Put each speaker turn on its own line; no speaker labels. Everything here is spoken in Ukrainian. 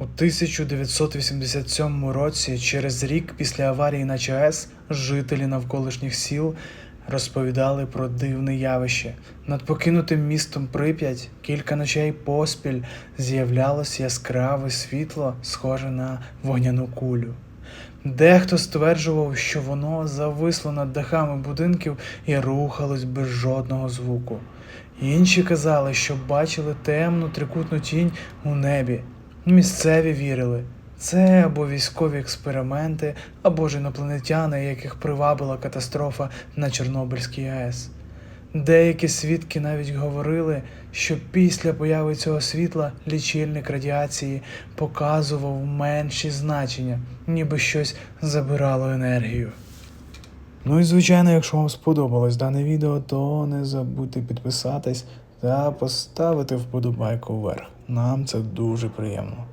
У 1987 році, через рік після аварії на ЧАЕС, жителі навколишніх сіл розповідали про дивне явище. Над покинутим містом Прип'ять кілька ночей поспіль з'являлось яскраве світло, схоже на вогняну кулю. Дехто стверджував, що воно зависло над дахами будинків і рухалось без жодного звуку. Інші казали, що бачили темну трикутну тінь у небі. Місцеві вірили. Це або військові експерименти, або ж інопланетяни, яких привабила катастрофа на Чорнобильській АЕС. Деякі свідки навіть говорили, що після появи цього світла лічильник радіації показував менші значення, ніби щось забирало енергію. Ну і звичайно, якщо вам сподобалось дане відео, то не забудьте підписатись та поставити вподобайку вверх. Нам це дуже приємно.